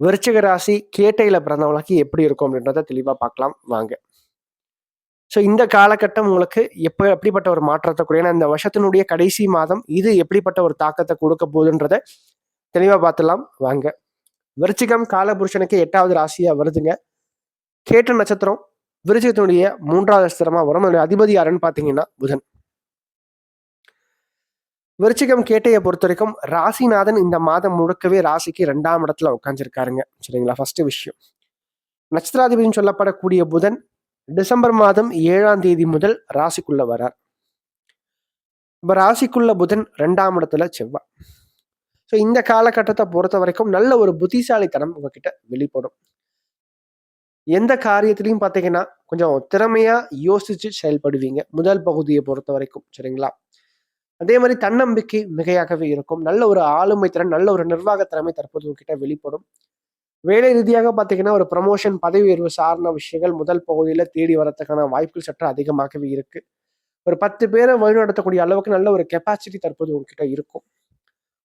விருச்சிக ராசி கேட்டையில் பிறந்தவங்களுக்கு எப்படி இருக்கும் அப்படின்றத தெளிவாக பார்க்கலாம். வாங்க. ஸோ இந்த காலகட்டம் உங்களுக்கு எப்போ எப்படிப்பட்ட ஒரு மாற்றத்தை கூட ஏன்னா இந்த வருஷத்தினுடைய கடைசி மாதம் இது எப்படிப்பட்ட ஒரு தாக்கத்தை கொடுக்க போகுதுன்றத தெளிவாக பார்த்துலாம் வாங்க. விருச்சிகம் காலபுருஷனுக்கு எட்டாவது ராசியாக வருதுங்க. கேட்ட நட்சத்திரம் விருச்சிகத்தினுடைய மூன்றாவது நட்சத்திரமாக வரும். அதனுடைய அதிபதி யாருன்னு பார்த்தீங்கன்னா புதன். விருச்சிகம் கேட்டையை பொறுத்த வரைக்கும் ராசிநாதன் இந்த மாதம் முழுக்கவே ராசிக்கு ரெண்டாம் இடத்துல உட்காந்துருக்காருங்க சரிங்களா? ஃபர்ஸ்ட் விஷயம். நட்சத்திராதிபதினு சொல்லப்படக்கூடிய புதன் டிசம்பர் மாதம் ஏழாம் தேதி முதல் ராசிக்குள்ள வரார். இப்போ ராசிக்குள்ள புதன் ரெண்டாம் இடத்துல செவ்வாய். ஸோ இந்த காலகட்டத்தை பொறுத்த வரைக்கும் நல்ல ஒரு புத்திசாலித்தனம் உங்ககிட்ட வெளிப்படும். எந்த காரியத்திலையும் பார்த்தீங்கன்னா கொஞ்சம் திறமையா யோசிச்சு செயல்படுவீங்க. முதல் பகுதியை பொறுத்த வரைக்கும் சரிங்களா? அதே மாதிரி தன்னம்பிக்கை மிகையாகவே இருக்கும். நல்ல ஒரு ஆளுமை திறன் நல்ல ஒரு நிர்வாக திறமை தற்போது உங்ககிட்ட வெளிப்படும். வேலை ரீதியாக பார்த்தீங்கன்னா ஒரு ப்ரமோஷன் பதவி உயர்வு சார்ந்த விஷயங்கள் முதல் பகுதியில் தேடி வரதுக்கான வாய்ப்புகள் சற்று அதிகமாகவே இருக்கு. ஒரு பத்து பேரை வழிநடத்தக்கூடிய அளவுக்கு நல்ல ஒரு கெப்பாசிட்டி தற்போது உங்ககிட்ட இருக்கும்.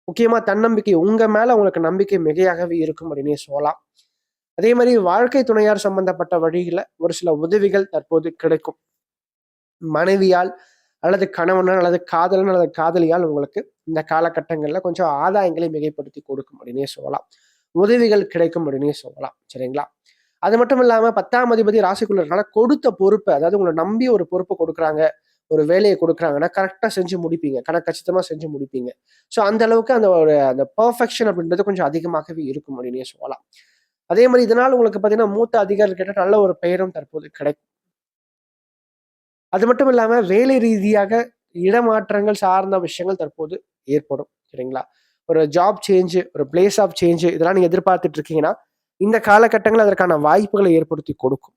முக்கியமா தன்னம்பிக்கை உங்க மேலே உங்களுக்கு நம்பிக்கை மிகையாகவே இருக்கும் அப்படின்னே சொல்லலாம். அதே மாதிரி வாழ்க்கை துணையார் சம்பந்தப்பட்ட வழியில ஒரு சில உதவிகள் தற்போது கிடைக்கும். மனைவியால் அல்லது கணவனால் அல்லது காதலன் அல்லது காதலியால் உங்களுக்கு இந்த காலகட்டங்களில் கொஞ்சம் ஆதாயங்களை மிகைப்படுத்தி கொடுக்கும் அப்படின்னே சொல்லலாம். உதவிகள் கிடைக்கும் அப்படின்னே சொல்லலாம். சரிங்களா? அது மட்டும் இல்லாமல் பத்தாம் அதிபதி ராசிக்குள்ளனால கொடுத்த பொறுப்பை அதாவது உங்களை நம்பி ஒரு பொறுப்பை கொடுக்குறாங்க ஒரு வேலையை கொடுக்குறாங்கன்னா கரெக்டாக செஞ்சு முடிப்பீங்க. கணக்கச்சிதமாக செஞ்சு முடிப்பீங்க. ஸோ அந்த அளவுக்கு அந்த ஒரு அந்த பர்ஃபெக்ஷன் அப்படின்றது கொஞ்சம் அதிகமாகவே இருக்கும் அப்படின்னே சொல்லலாம். அதே மாதிரி இதனால் உங்களுக்கு பார்த்தீங்கன்னா மூத்த அதிகாரி கிட்ட நல்ல ஒரு பெயரும் தற்போது கிடைக்கும். அது மட்டும் இல்லாமல் வேலை ரீதியாக இடமாற்றங்கள் சார்ந்த விஷயங்கள் தற்போது ஏற்படும் சரிங்களா? ஒரு ஜாப் சேஞ்சு ஒரு பிளேஸ் ஆஃப் சேஞ்சு இதெல்லாம் நீங்கள் எதிர்பார்த்துட்டு இருக்கீங்கன்னா இந்த காலகட்டங்கள் அதற்கான வாய்ப்புகளை ஏற்படுத்தி கொடுக்கும்.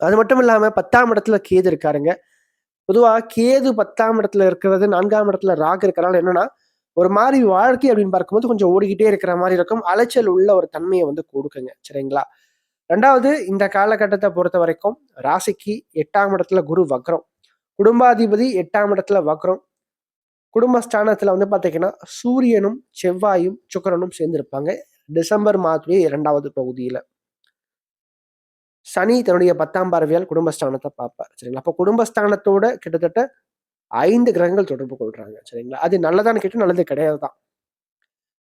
அது மட்டும் இல்லாமல் பத்தாம் இடத்துல கேது இருக்காருங்க. பொதுவாக கேது பத்தாம் இடத்துல இருக்கிறது நான்காம் இடத்துல ராக் இருக்கிறனால என்னன்னா ஒரு மாதிரி வாழ்க்கை அப்படின்னு பார்க்கும்போது கொஞ்சம் ஓடிக்கிட்டே இருக்கிற மாதிரி இருக்கும். அலைச்சல் உள்ள ஒரு தன்மையை வந்து கொடுக்குங்க சரிங்களா? ரெண்டாவது இந்த காலகட்டத்தை பொறுத்த வரைக்கும் ராசிக்கு எட்டாம் இடத்துல குரு வக்ரம். குடும்பாதிபதி எட்டாம் இடத்துல வக்ரம். குடும்பஸ்தானத்துல வந்து பாத்தீங்கன்னா சூரியனும் செவ்வாயும் சுக்கரனும் சேர்ந்திருப்பாங்க. டிசம்பர் மாதத்துடைய இரண்டாவது பகுதியில. சனி தன்னுடைய பத்தாம் பார்வையால் குடும்பஸ்தானத்தை பார்ப்பார். சரிங்களா? அப்போ குடும்பஸ்தானத்தோட கிட்டத்தட்ட ஐந்து கிரகங்கள் தொடர்பு கொள்றாங்க. சரிங்களா? அது நல்லதான்னு கேட்டு நல்லது கிடையாது தான்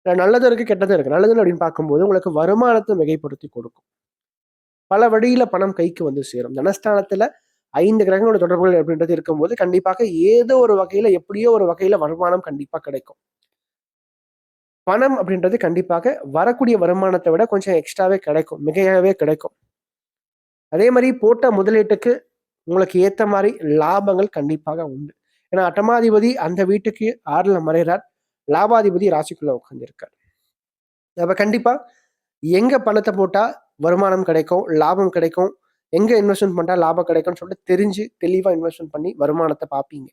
நல்லதும் இருக்கு கெட்டதும் இருக்கு. நல்லதுன்னு அப்படின்னு பார்க்கும்போது உங்களுக்கு வருமானத்தை மிகைப்படுத்தி கொடுக்கும். பல வழியில பணம் கைக்கு வந்து சேரும். தனஸ்தானத்துல ஐந்து கிரகங்களோட தொடர்புகள் அப்படின்றது இருக்கும்போது கண்டிப்பாக ஏதோ ஒரு வகையில எப்படியோ ஒரு வகையில வருமானம் கண்டிப்பா கிடைக்கும். பணம் அப்படின்றது கண்டிப்பாக வரக்கூடிய வருமானத்தை விட கொஞ்சம் எக்ஸ்ட்ராவே கிடைக்கும். மிகையாகவே கிடைக்கும். அதே மாதிரி போட்ட முதலீட்டுக்கு உங்களுக்கு ஏத்த மாதிரி லாபங்கள் கண்டிப்பாக உண்டு. ஏன்னா அட்டமாதிபதி அந்த வீட்டுக்கு ஆறுல மறைகிறார். லாபாதிபதி ராசிக்குள்ள உட்கார்ந்துருக்கார். அப்ப கண்டிப்பா எங்கே பணத்தை போட்டால் வருமானம் கிடைக்கும் லாபம் கிடைக்கும் எங்கே இன்வெஸ்ட்மெண்ட் பண்ணிட்டா லாபம் கிடைக்கும்னு சொல்லிட்டு தெரிஞ்சு தெளிவாக இன்வெஸ்ட்மெண்ட் பண்ணி வருமானத்தை பார்ப்பீங்க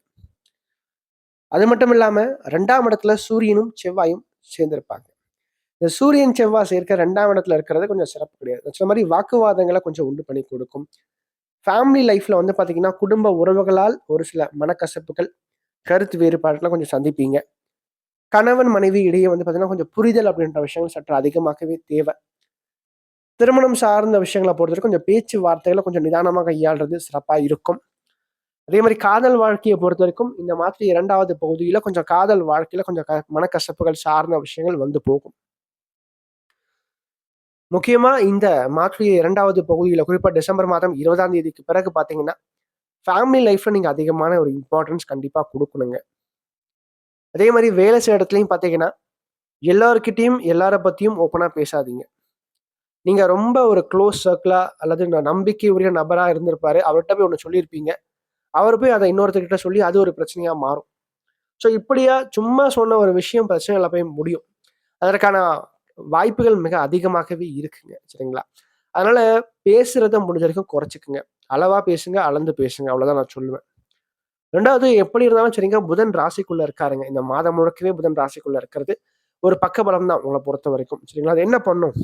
அது மட்டும் இல்லாமல் ரெண்டாம் இடத்துல சூரியனும் செவ்வாயும் சேர்ந்திருப்பாங்க. இந்த சூரியன் செவ்வாய் சேர்க்க ரெண்டாம் இடத்துல இருக்கிறது கொஞ்சம் சிறப்பு கிடையாது. சொன்ன மாதிரி வாக்குவாதங்களை கொஞ்சம் உண்டு பண்ணி கொடுக்கும். ஃபேமிலி லைஃப்ல வந்து பார்த்தீங்கன்னா குடும்ப உறவுகளால் ஒரு சில மனக்கசப்புகள் கருத்து வேறுபாடுலாம் கொஞ்சம் சந்திப்பீங்க. கணவன் மனைவி இடையே வந்து பார்த்தீங்கன்னா கொஞ்சம் புரிதல் அப்படின்ற விஷயங்கள் சற்று அதிகமாகவே தேவை. திருமணம் சார்ந்த விஷயங்களை பொறுத்தவரைக்கும் கொஞ்சம் பேச்சு வார்த்தைகளை கொஞ்சம் நிதானமாக கையாளுறது சிறப்பாக இருக்கும். அதே மாதிரி காதல் வாழ்க்கையை பொறுத்த வரைக்கும் இந்த மாதிரி இரண்டாவது பகுதியில் கொஞ்சம் காதல் வாழ்க்கையில் கொஞ்சம் க மனக்கசப்புகள் சார்ந்த விஷயங்கள் வந்து போகும். முக்கியமாக இந்த மாற்றிய இரண்டாவது பகுதியில் குறிப்பாக டிசம்பர் மாதம் இருபதாம் தேதிக்கு பிறகு பார்த்தீங்கன்னா ஃபேமிலி லைஃப்பில் நீங்கள் அதிகமான ஒரு இம்பார்ட்டன்ஸ் கண்டிப்பாக கொடுக்கணுங்க. அதே மாதிரி வேலை செய்ய இடத்துலையும் பார்த்தீங்கன்னா எல்லாருக்கிட்டையும் எல்லார பற்றியும் ஓப்பனாக பேசாதீங்க. நீங்கள் ரொம்ப ஒரு க்ளோஸ் சர்க்கிளாக அல்லது நம்பிக்கை உரிய நபராக இருந்திருப்பாரு. அவர்கிட்ட போய் ஒன்று சொல்லியிருப்பீங்க. அவர் போய் அதை இன்னொருத்தர்கிட்ட சொல்லி அது ஒரு பிரச்சனையாக மாறும். ஸோ இப்படியா சும்மா சொன்ன ஒரு விஷயம் பிரச்சனையில் போய் முடியும். அதற்கான வாய்ப்புகள் மிக அதிகமாகவே இருக்குங்க. சரிங்களா? அதனால பேசுறத முடிஞ்ச வரைக்கும் குறைச்சிக்குங்க. அளவா பேசுங்க அளந்து பேசுங்க. அவ்வளோதான் நான் சொல்லுவேன். ரெண்டாவது எப்படி இருந்தாலும் சரிங்க புதன் ராசிக்குள்ள இருக்காருங்க. இந்த மாதம் முழுக்கவே புதன் ராசிக்குள்ள இருக்கிறது. ஒரு பக்கபலம் தான் உங்களை பொறுத்த வரைக்கும். சரிங்களா? அது என்ன பண்ணும்?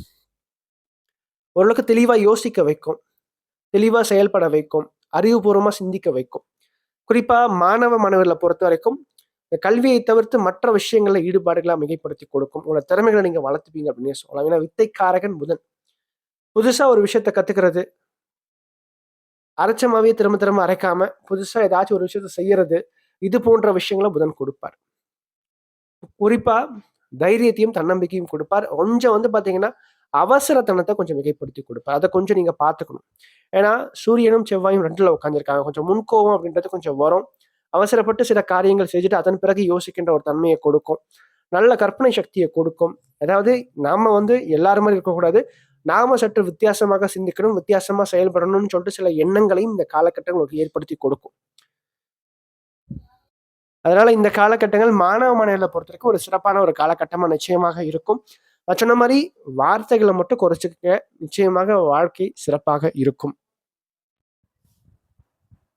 ஓரளவுக்கு தெளிவா யோசிக்க வைக்கும். தெளிவா செயல்பட வைக்கும். அறிவுபூர்வமா சிந்திக்க வைக்கும். குறிப்பா மாணவ மாணவர்களை பொறுத்த வரைக்கும் இந்த கல்வியை தவிர்த்து மற்ற விஷயங்கள்ல ஈடுபாடுகளை மிகைப்படுத்தி கொடுக்கும். உங்களோட திறமைகளை நீங்க வளர்த்துப்பீங்க அப்படின்னு சொல்லலாம். ஏன்னா வித்தைக்காரகன் புதன். புதுசா ஒரு விஷயத்த அரைச்ச மாவியை திரும்ப திரும்ப அரைக்காம புதுசாக ஏதாச்சும் ஒரு விஷயத்த செய்யறது இது போன்ற விஷயங்களை புதன் கொடுப்பார். குறிப்பா தைரியத்தையும் தன்னம்பிக்கையும் கொடுப்பார். கொஞ்சம் வந்து பாத்தீங்கன்னா அவசரத்தனத்தை கொஞ்சம் மிகைப்படுத்தி கொடுப்பார். அதை கொஞ்சம் நீங்க பார்த்துக்கணும். ஏன்னா சூரியனும் செவ்வாயும் ரெண்டுல உட்காந்துருக்காங்க கொஞ்சம் முன்கோவம் அப்படின்றது கொஞ்சம் வரும். அவசரப்பட்டு சில காரியங்கள் செஞ்சுட்டு அதன் பிறகு யோசிக்கின்ற ஒரு தன்மையை கொடுக்கும். நல்ல கற்பனை சக்தியை கொடுக்கும். அதாவது நாம வந்து எல்லாரும் மாதிரி இருக்கக்கூடாது. நாம சற்று வித்தியாசமாக சிந்திக்கணும் வித்தியாசமா செயல்படணும்னு சொல்லிட்டு சில எண்ணங்களையும் இந்த காலகட்டம் உங்களுக்கு ஏற்படுத்தி கொடுக்கும். அதனால இந்த காலகட்டங்கள் மாணவ மாணவர்களை பொறுத்த வரைக்கும் ஒரு சிறப்பான ஒரு காலகட்டமா நிச்சயமாக இருக்கும். நான் சொன்ன மாதிரி வார்த்தைகளை மட்டும் குறைச்சிக்க நிச்சயமாக வாழ்க்கை சிறப்பாக இருக்கும்.